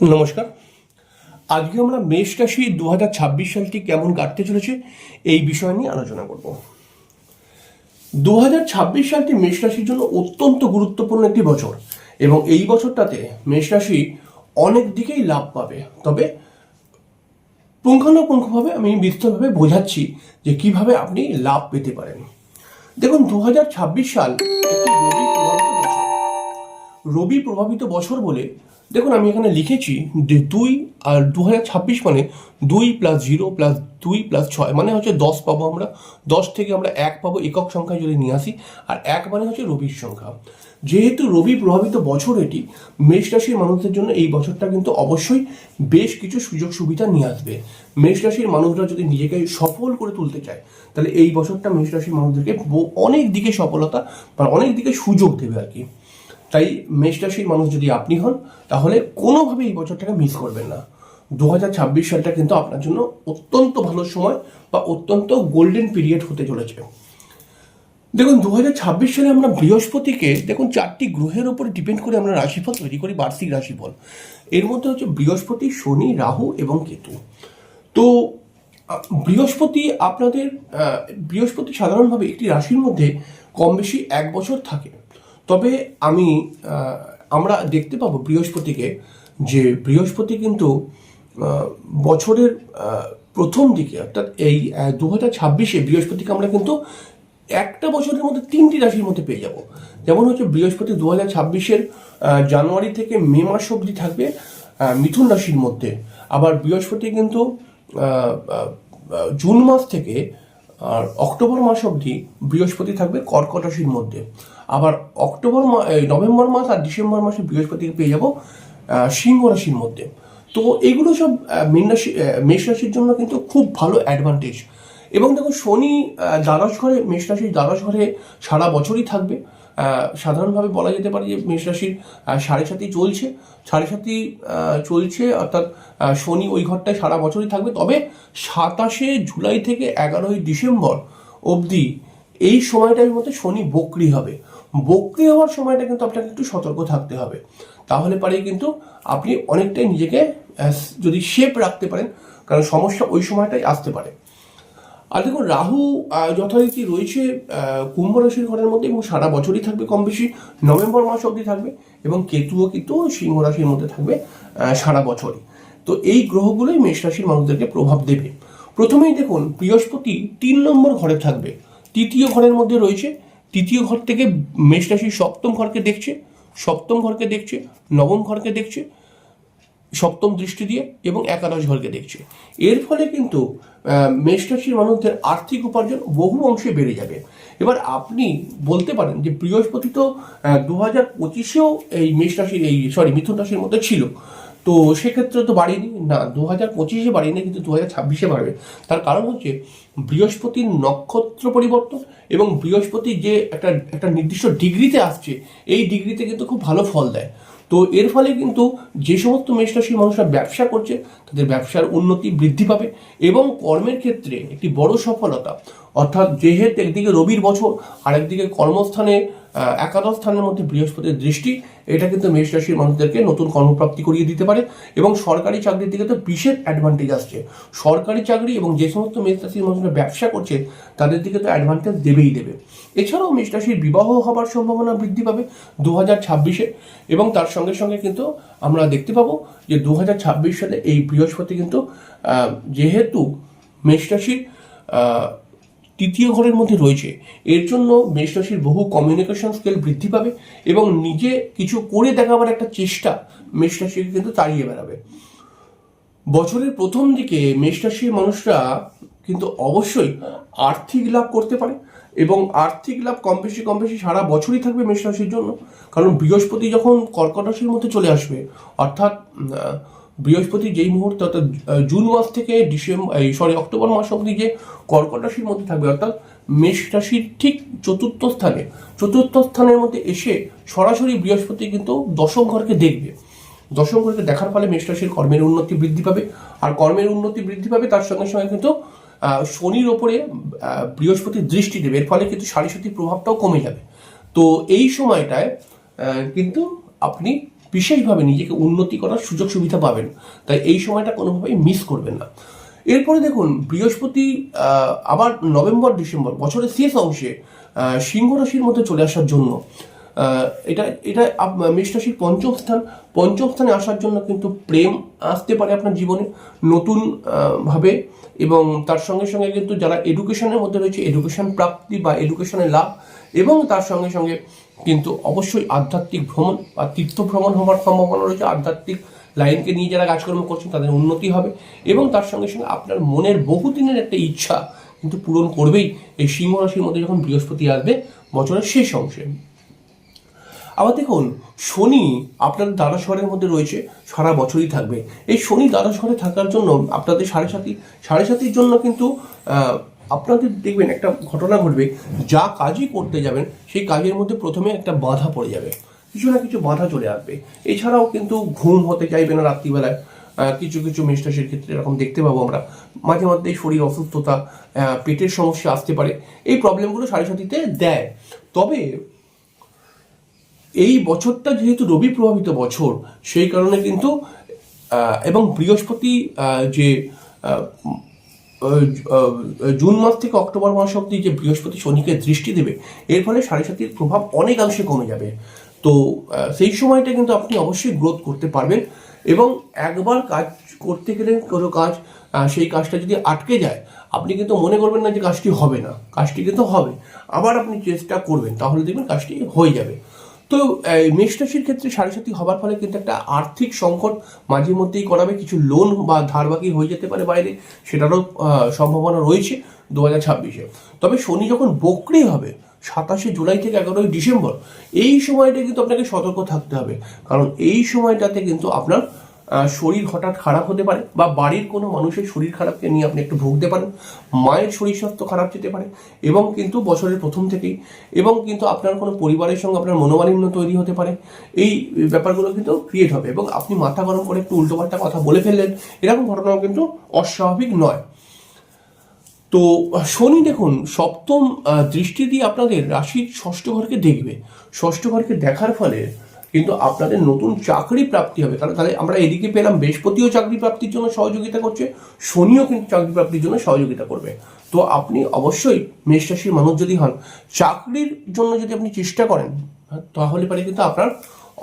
নমস্কার। আজকে আমরা মেষ রাশি দু হাজার ছাব্বিশ সালটি কেমন কাটতে চলেছে এই বিষয় নিয়ে আলোচনা করব। দু হাজার ছাব্বিশ সালটি মেষ রাশির জন্য অত্যন্ত গুরুত্বপূর্ণ একটি বছর এবং এই বছরটাতে মেষ রাশি অনেক দিকেই লাভ পাবে। তবে পুঙ্খানুপুঙ্খভাবে আমি বিস্তরভাবে বোঝাচ্ছি যে কীভাবে আপনি লাভ পেতে পারেন। দেখুন দু হাজার ছাব্বিশ সাল একটি রবি প্রভাবিত বছর বলে, দেখুন আমি এখানে লিখেছি যে দুই আর দু হাজার ছাব্বিশ মানে দুই প্লাস জিরো প্লাস দুই প্লাস ছয় মানে হচ্ছে দশ পাবো আমরা। দশ থেকে আমরা এক পাবো একক সংখ্যায় যদি নিয়ে আসি, আর এক মানে হচ্ছে রবির সংখ্যা। যেহেতু রবি প্রভাবিত বছর এটি, মেষ রাশির মানুষদের জন্য এই বছরটা কিন্তু অবশ্যই বেশ কিছু সুযোগ সুবিধা নিয়ে আসবে। মেষ রাশির মানুষরা যদি নিজেকে সফল করে তুলতে চায়, তাহলে এই বছরটা মেষ রাশির মানুষদেরকে অনেক দিকে সফলতা বা অনেক দিকে সুযোগ দেবে আর কি। তাই মেষ রাশির মানুষ যদি আপনি হন, তাহলে কোনোভাবে এই বছরটাকে মিস করবেন না। দু হাজার ছাব্বিশ সালটা কিন্তু আপনার জন্য অত্যন্ত ভালো সময় বা অত্যন্ত গোল্ডেন পিরিয়ড হতে চলেছে। দেখুন দু হাজার ছাব্বিশ সালে আমরা বৃহস্পতিকে, দেখুন, চারটি গ্রহের উপরে ডিপেন্ড করে আমরা রাশিফল তৈরি করি, বার্ষিক রাশিফল। এর মধ্যে হচ্ছে বৃহস্পতি, শনি, রাহু এবং কেতু। তো বৃহস্পতি আপনাদের বৃহস্পতি সাধারণভাবে একটি রাশির মধ্যে কম বেশি এক বছর থাকে। তবে আমি আমরা দেখতে পাবো বৃহস্পতিকে যে বৃহস্পতি কিন্তু বছরের প্রথম দিকে, অর্থাৎ এই দু হাজার ছাব্বিশে বৃহস্পতিকে আমরা কিন্তু একটা বছরের মধ্যে তিনটি রাশির মধ্যে পেয়ে যাব। যেমন হচ্ছে বৃহস্পতি দু হাজার ছাব্বিশের জানুয়ারি থেকে মে মাস অবধি থাকবে মিথুন রাশির মধ্যে। আবার বৃহস্পতি কিন্তু জুন মাস থেকে আর অক্টোবর মাস অবধি বৃহস্পতি থাকবে কর্কট রাশির মধ্যে। আবার অক্টোবর নভেম্বর মাস আর ডিসেম্বর মাসে বৃহস্পতিকে পেয়ে যাব সিংহ রাশির মধ্যে। তো এগুলো সব মীন রাশি মেষ রাশির জন্য কিন্তু খুব ভালো অ্যাডভান্টেজ এবং দেখো শনি দ্বাদশ ঘরে, মেষ রাশির দ্বাদশ ঘরে সারা বছরই থাকবে। সাধারণভাবে বলা যেতে পারে যে মেষ রাশির সাড়ে সাতই চলছে। সাড়ে সাতই চলছে, অর্থাৎ শনি ওই ঘরটায় সারা বছরই থাকবে। তবে সাতাশে জুলাই থেকে এগারোই ডিসেম্বর অবধি এই সময়টার মধ্যে শনি বক্রি হবে। বক্রি হওয়ার সময়টা কিন্তু আপনাকে একটু সতর্ক থাকতে হবে। তাহলে পারেই কিন্তু আপনি অনেকটাই নিজেকে যদি শেপ রাখতে পারেন, কারণ সমস্যা ওই সময়টাই আসতে পারে। আর দেখুন, রাহু যথারীতি রয়েছে কুম্ভ রাশির ঘরের মধ্যে এবং সারা বছরই থাকবে কম বেশি। নভেম্বর মাস অবধি থাকবে এবং কেতুও কিন্তু সিংহ রাশির মধ্যে থাকবে সারা বছরই। তো এই গ্রহগুলোই মেষ রাশির মানুষদেরকে প্রভাব দেবে। প্রথমেই দেখুন, বৃহস্পতি তিন নম্বর ঘরে থাকবে। তৃতীয় ঘরের মধ্যে রয়েছে। তৃতীয় ঘর থেকে মেষ রাশির সপ্তম ঘরকে দেখছে, সপ্তম ঘরকে দেখছে, নবম ঘরকে দেখছে সপ্তম দৃষ্টি দিয়ে এবং একাদশ ঘরকে দেখছে। এর ফলে কিন্তু আহ, মেষ রাশির মানুষদের আর্থিক উপার্জন বহু অংশে বেড়ে যাবে। এবার আপনি বলতে পারেন যে বৃহস্পতি তো দু হাজার পঁচিশেও এই মেষ রাশির এই সরি মিথুন রাশির মধ্যে ছিল। তো সেক্ষেত্রে তো বাড়েনি। না দু হাজার পঁচিশে বাড়েনি কিন্তু দু হাজার ছাব্বিশে বাড়বে। তার কারণ হচ্ছে বৃহস্পতির নক্ষত্র পরিবর্তন এবং বৃহস্পতি যে একটা একটা নির্দিষ্ট ডিগ্রিতে আসছে এই ডিগ্রিতে কিন্তু খুব ভালো ফল দেয়। তো এর ফলে কিন্তু যে সমস্ত মেষ রাশির মানুষরা ব্যবসা করছে, তাদের ব্যবসার উন্নতি বৃদ্ধি পাবে এবং কর্মের ক্ষেত্রে একটি বড় সফলতা। অর্থাৎ যেহেতু একদিকে রবির বছর, আরেকদিকে কর্মস্থানে একাদশ স্থানের মধ্যে বৃহস্পতির দৃষ্টি, এটা কিন্তু মেষ রাশির মানুষদেরকে নতুন কর্মপ্রাপ্তি করিয়ে দিতে পারে এবং সরকারি চাকরির দিকে তো বিশেষ অ্যাডভান্টেজ আসছে। সরকারি চাকরি এবং যে সমস্ত মেষ রাশির মানুষরা ব্যবসা করছে, তাদের দিকে তো অ্যাডভান্টেজ দেবেই দেবে। এছাড়াও মেষ রাশির বিবাহ হবার সম্ভাবনা বৃদ্ধি পাবে দু হাজার ছাব্বিশে এবং তার সঙ্গে সঙ্গে কিন্তু আমরা দেখতে পাবো যে দু হাজার ছাব্বিশ সালে এই বৃহস্পতি কিন্তু যেহেতু মেষ রাশির তৃতীয় ঘরের মধ্যে রয়েছে। এর জন্য মেষ রাশির বহু কমিউনিকেশন স্কিল বৃদ্ধি পাবে এবং নিজে কিছু করে দেখাবার একটা চেষ্টা মেষ রাশিকে কিন্তু তাড়িয়ে বেড়াবে। বছরের প্রথম দিকে মেষ রাশির মানুষরা কিন্তু অবশ্যই আর্থিক লাভ করতে পারে এবং আর্থিক লাভ কম বেশি কম বেশি সারা বছরই থাকবে মেষ রাশির জন্য। কারণ বৃহস্পতি যখন কর্কট রাশির মধ্যে চলে আসবে, অর্থাৎ বৃহস্পতি যেই মুহূর্তে, অর্থাৎ জুন মাস থেকে ডিসেম্বর সরি অক্টোবর মাস অবধি যে কর্কট রাশির মধ্যে থাকবে, অর্থাৎ মেষ রাশির ঠিক চতুর্থ স্থানে, চতুর্থ স্থানের মধ্যে এসে সরাসরি বৃহস্পতি কিন্তু দশম ঘরকে দেখবে। দশম ঘরকে দেখার ফলে মেষ রাশির কর্মের উন্নতি বৃদ্ধি পাবে। আর কর্মের উন্নতি বৃদ্ধি পাবে, তার সঙ্গে সঙ্গে কিন্তু শনির ওপরে বৃহস্পতির দৃষ্টি দেবে। এর ফলে কিন্তু সারিসাতির প্রভাবটাও কমে যাবে। তো এই সময়টায় কিন্তু আপনি বিশেষভাবে নিজেকে উন্নতি করার সুযোগ সুবিধা পাবেন। তাই এই সময়টা কোনোভাবেই মিস করবেন না। এরপরে দেখুন, বৃহস্পতি আবার নভেম্বর, ডিসেম্বর, বছরের শেষ অংশে সিংহ রাশির মধ্যে চলে আসার জন্য এটা এটা মেষ রাশির পঞ্চম স্থান। পঞ্চম স্থানে আসার জন্য কিন্তু প্রেম আসতে পারে আপনার জীবনে নতুন ভাবে এবং তার সঙ্গে সঙ্গে কিন্তু যারা এডুকেশনের মধ্যে রয়েছে এডুকেশন প্রাপ্তি বা এডুকেশনের লাভ এবং তার সঙ্গে সঙ্গে কিন্তু অবশ্যই আধ্যাত্মিক ভ্রমণ বা তীর্থ ভ্রমণ হওয়ার সম্ভাবনা রয়েছে। আধ্যাত্মিক লাইনকে নিয়ে যারা কাজকর্ম করছেন, তাদের উন্নতি হবে এবং তার সঙ্গে সঙ্গে আপনার মনের বহুদিনের একটা ইচ্ছা কিন্তু পূরণ করবেই। এই সিংহ রাশির মধ্যে যখন বৃহস্পতি আসবে, বছরের শেষ অংশে। আবার দেখুন, শনি আপনার দ্বাদশ ঘরের মধ্যে রয়েছে, সারা বছরই থাকবে। এই শনি দ্বাদশ থাকার জন্য আপনাদের সাড়ে সাথী সাড়ে সাথীর জন্য কিন্তু আপনাদের দেখবেন একটা ঘটনা ঘটবে, যা কাজই করতে যাবেন, সেই কাজের মধ্যে প্রথমে একটা বাধা পড়ে যাবে। কিছু না কিছু বাধা চলে আসবে। এছাড়াও কিন্তু ঘুম হতে চাইবে না রাত্রিবেলায়। কিছু কিছু মেষরাশির ক্ষেত্রে এরকম দেখতে পাবো আমরা। মাঝে মধ্যে শরীর অসুস্থতা পেটের সমস্যা আসতে পারে। এই প্রবলেমগুলো সাড়ে সাথীতে দেয়। তবে এই বছরটা যেহেতু রবি প্রভাবিত বছর, সেই কারণে কিন্তু এবং বৃহস্পতি যে জুন মাস থেকে অক্টোবর মাস অব্দি যে বৃহস্পতি শনিকে দৃষ্টি দেবে, এর ফলে সাড়ে সাতির প্রভাব অনেকাংশে কমে যাবে। তো সেই সময়টা কিন্তু আপনি অবশ্যই গ্রোথ করতে পারবেন এবং একবার কাজ করতে গেলে কোনো কাজ সেই কাজটা যদি আটকে যায়, আপনি কিন্তু মনে করবেন না যে কাজটি হবে না। কাজটি কিন্তু হবে। আবার আপনি চেষ্টা করবেন, তাহলে দেখবেন কাজটি হয়ে যাবে। তো মেষ রাশির ক্ষেত্রে সাড়ে সাথী হবার ফলে কিন্তু একটা আর্থিক সংকট মাঝে মধ্যেই করাবে। কিছু লোন বা ধার বাকি হয়ে যেতে পারে বাইরে, সেটারও সম্ভাবনা রয়েছে দু হাজার ছাব্বিশে। তবে শনি যখন বক্রি হবে, সাতাশে জুলাই থেকে এগারোই ডিসেম্বর, এই সময়টা কিন্তু আপনাকে সতর্ক থাকতে হবে। কারণ এই সময়টাতে কিন্তু আপনার শরীর হঠাৎ খারাপ হতে পারে বা বাড়ির কোনো মানুষের শরীর খারাপকে নিয়ে আপনি একটু ভুগতে পারেন, মায়ের শরীর স্বাস্থ্য খারাপ যেতে পারে, এবং কিন্তু বছরের প্রথম থেকেই, এবং কিন্তু আপনার কোনো পরিবারের সঙ্গে আপনার মনোমালিন্য তৈরি হতে পারে, এই ব্যাপারগুলো কিন্তু ক্রিয়েট হবে, এবং আপনি মাথা গরম করে একটু উল্টোপাল্টা কথা বলে ফেললেন, এরকম ঘটনাও কিন্তু অস্বাভাবিক নয়। তো শনি দেখুন, সপ্তম দৃষ্টি দিয়ে আপনাদের রাশির ষষ্ঠ ঘরকে দেখবে। ষষ্ঠ ঘরকে দেখার ফলে কিন্তু আপনাদের নতুন চাকরি প্রাপ্তি হবে। তাহলে তাহলে আমরা এদিকে পেলাম, বৃহস্পতিও চাকরি প্রাপ্তির জন্য সহযোগিতা করছে, শনিও কিন্তু চাকরি প্রাপ্তির জন্য সহযোগিতা করবে। তো আপনি অবশ্যই মেষ রাশির মানুষ যদি হন, চাকরির জন্য যদি আপনি চেষ্টা করেন, তাহলে পারে কিন্তু আপনার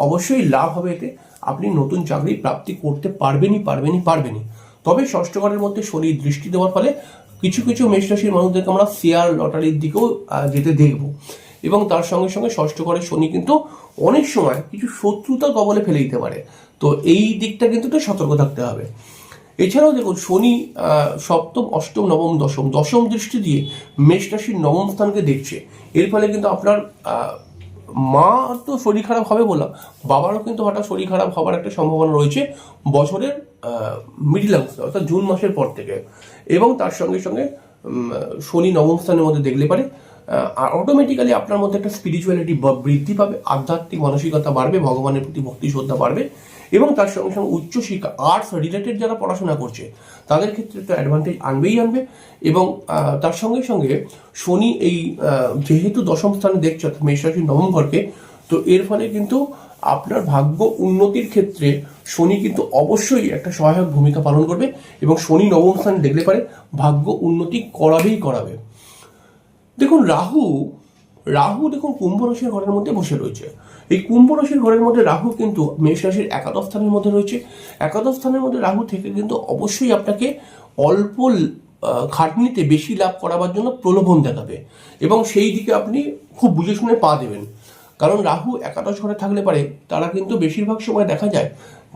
অবশ্যই লাভ হবে এতে। আপনি নতুন চাকরি প্রাপ্তি করতে পারবেনই পারবেনই পারবেনই। তবে ষষ্ঠ ঘরের মধ্যে শনি দৃষ্টি দেওয়ার ফলে কিছু কিছু মেষ রাশির মানুষদেরকে আমরা শেয়ার লটারির দিকেও যেতে দেখব। এবং তার সঙ্গে সঙ্গে ষষ্ঠ ঘরে শনি কিন্তু অনেক সময় কিছু শত্রুতা কবলে ফেলে দিতে পারে। তো এই দিকটা কিন্তু একটু সতর্ক থাকতে হবে। এছাড়াও দেখুন, শনি সপ্তম, অষ্টম, নবম, দশম দশম দৃষ্টি দিয়ে মেষ রাশির নবম স্থানকে দেখছে। এর ফলে কিন্তু আপনার মা তো শরীর খারাপ হবে বললাম, বাবারও কিন্তু হঠাৎ শরীর খারাপ হওয়ার একটা সম্ভাবনা রয়েছে বছরের মিডিল অংশে অর্থাৎ জুন মাসের পর থেকে। এবং তার সঙ্গে সঙ্গে শনি নবম স্থানের মধ্যে দেখলে পারে। অটোমেটিক্যালি আপনার মধ্যে একটা স্পিরিচুয়ালিটি বৃদ্ধি পাবে, আধ্যাত্মিক মানসিকতা বাড়বে, ভগবানের প্রতি ভক্তি শ্রদ্ধা বাড়বে এবং তার সঙ্গে সঙ্গে উচ্চশিক্ষা আর্টস রিলেটেড যারা পড়াশোনা করছে, তাদের ক্ষেত্রে তো অ্যাডভান্টেজ আনবেই আনবে এবং তার সঙ্গে সঙ্গে শনি এই যেহেতু দশম স্থানে দেখছে অর্থাৎ মেষ রাশির নবম ঘরকে, তো এর ফলে কিন্তু আপনার ভাগ্য উন্নতির ক্ষেত্রে শনি কিন্তু অবশ্যই একটা সহায়ক ভূমিকা পালন করবে এবং শনি নবম স্থানে দেখলে পারে, ভাগ্য উন্নতি করাবেই করাবে। দেখুন, রাহু রাহু দেখুন কুম্ভ রাশির ঘরের মধ্যে বসে রয়েছে। এই কুম্ভ রাশির ঘরের মধ্যে রাহু কিন্তু মেষ রাশির একাদশ স্থানের মধ্যে রয়েছে। একাদশ স্থানের মধ্যে রাহু থেকে কিন্তু অবশ্যই আপনাকে অল্প খাটনিতে বেশি লাভ করাবার জন্য প্রলোভন দেখাবে এবং সেই দিকে আপনি খুব বুঝে শুনে পা দেবেন। কারণ রাহু একাদশ ঘরে থাকলে পারে, তারা কিন্তু বেশিরভাগ সময় দেখা যায়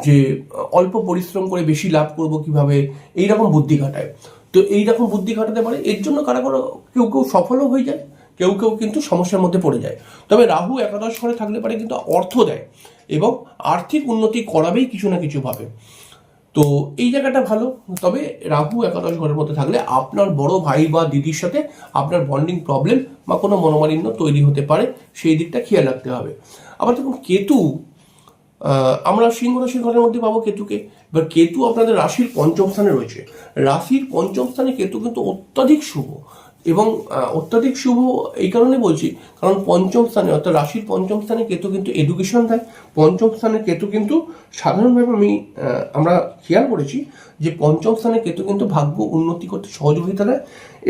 যে, অল্প পরিশ্রম করে বেশি লাভ করব কীভাবে, এইরকম বুদ্ধি খাটায় তো এইরকম বুদ্ধি খাটাতে পারে, এর জন্য কারা কারও কেউ কেউ সফলও হয়ে যায়, কেউ কেউ কিন্তু সমস্যার মধ্যে পড়ে যায়। তবে রাহু একাদশ ঘরে থাকলে পারে কিন্তু অর্থ দেয় এবং আর্থিক উন্নতি করাবেই কিছু না কিছু ভাবে। তো এই জায়গাটা ভালো। তবে রাহু একাদশ ঘরের মধ্যে থাকলে আপনার বড় ভাই বা দিদির সাথে আপনার বন্ডিং প্রবলেম বা কোনো মনোমালিন্য তৈরি হতে পারে, সেই দিকটা খেয়াল রাখতে হবে। আবার দেখুন, কেতু আমরা সিংহ রাশির ঘরের মধ্যে পাবো কেতুকে। এবার কেতু আপনাদের রাশির পঞ্চম স্থানে রয়েছে। রাশির পঞ্চম স্থানে কেতু কিন্তু অত্যাধিক শুভ এবং অত্যাধিক শুভ এই কারণে বলছি, কারণ পঞ্চম স্থানে, অর্থাৎ রাশির পঞ্চম স্থানে কেতু কিন্তু এডুকেশন দেয়। পঞ্চম স্থানে কেতু কিন্তু সাধারণভাবে আমি আমরা খেয়াল করেছি যে পঞ্চম স্থানে কেতু কিন্তু ভাগ্য উন্নতি করতে সহযোগিতা দেয়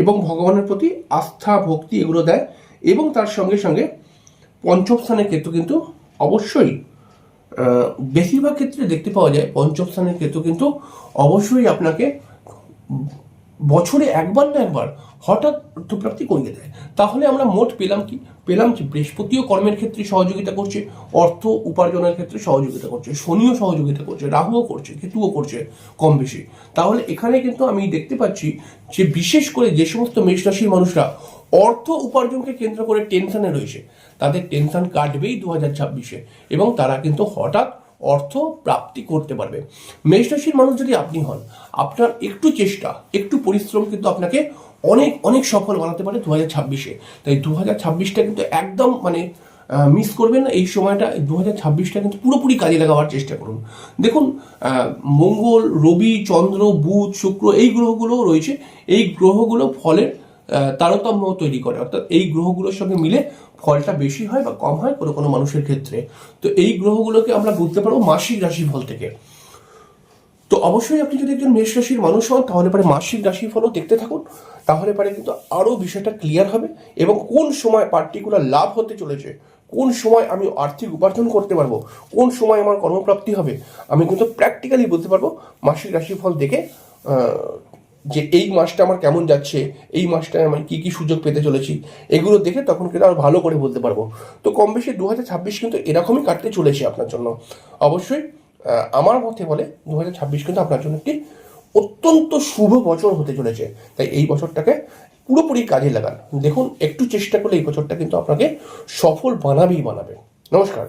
এবং ভগবানের প্রতি আস্থা, ভক্তি এগুলো দেয় এবং তার সঙ্গে সঙ্গে পঞ্চম স্থানে কেতু কিন্তু অবশ্যই বেশিরভাগ ক্ষেত্রে দেখতে পাওয়া যায়, পঞ্চম স্থানের কেতু কিন্তু অবশ্যই আপনাকে বছরে একবার না একবার হঠাৎ অর্থপ্রাপ্তি করিয়ে দেয়। তাহলে আমরা মোট পেলাম কি? পেলাম কি? বৃহস্পতিও কর্মের ক্ষেত্রে সহযোগিতা করছে, অর্থ উপার্জনের ক্ষেত্রে সহযোগিতা করছে, শনিও সহযোগিতা করছে, রাহুও করছে, কেতুও করছে কম বেশি। তাহলে এখানে কিন্তু আমি দেখতে পাচ্ছি যে বিশেষ করে যে সমস্ত মেষ রাশির মানুষরা অর্থ উপার্জনকে কেন্দ্র করে টেনশনে রয়েছে। তাদের টেনশন কাটবেই দু হাজার ছাব্বিশে এবং তারা কিন্তু হঠাৎ অর্থ প্রাপ্তি করতে পারবে। মেষ রাশির মানুষ যদি আপনি হন, আপনার একটু চেষ্টা, একটু পরিশ্রম কিন্তু আপনাকে অনেক অনেক সফল বানাতে পারে দু হাজার ছাব্বিশে। তাই দু হাজার ছাব্বিশটা কিন্তু একদম মানে মিস করবেন না। এই সময়টা দু হাজার ছাব্বিশটা কিন্তু পুরোপুরি কাজে লাগাবার চেষ্টা করুন। দেখুন মঙ্গল, রবি, চন্দ্র, বুধ, শুক্র এই গ্রহগুলোও রয়েছে। এই গ্রহগুলো ফলের তারতম্য তৈরি করে। অর্থাৎ এই গ্রহগুলোর সঙ্গে মিলে ফলটা বেশি হয় বা কম হয় কোনো কোনো মানুষের ক্ষেত্রে। তো এই গ্রহগুলোকে আমরা বুঝতে পারব মাসিক রাশিফল থেকে। তো অবশ্যই আপনি যদি একজন মেষ রাশির মানুষ হন তাহলে পরে মাসিক রাশিফলও দেখতে থাকুন। তাহলে পরে কিন্তু আরও বিষয়টা ক্লিয়ার হবে এবং কোন সময় পার্টিকুলার লাভ হতে চলেছে কোন সময় আমি আর্থিক উপার্জন করতে পারব কোন সময় আমার কর্মপ্রাপ্তি হবে আমি কিন্তু প্র্যাকটিক্যালি বলতে পারব মাসিক রাশিফল দেখে আহ, যে এই মাসটা আমার কেমন যাচ্ছে, এই মাসটায় আমি কী কী সুযোগ পেতে চলেছি, এগুলো দেখে তখন কিন্তু আরও ভালো করে বলতে পারব। তো কম বেশি দু হাজার ছাব্বিশ কিন্তু এরকমই কাটতে চলেছে আপনার জন্য। অবশ্যই আমার মতে বলে দু হাজার ছাব্বিশ কিন্তু আপনার জন্য একটি অত্যন্ত শুভ বছর হতে চলেছে। তাই এই বছরটাকে পুরোপুরি কাজে লাগান। দেখুন, একটু চেষ্টা করলে এই বছরটা কিন্তু আপনাকে সফল বানাবেই বানাবে। নমস্কার।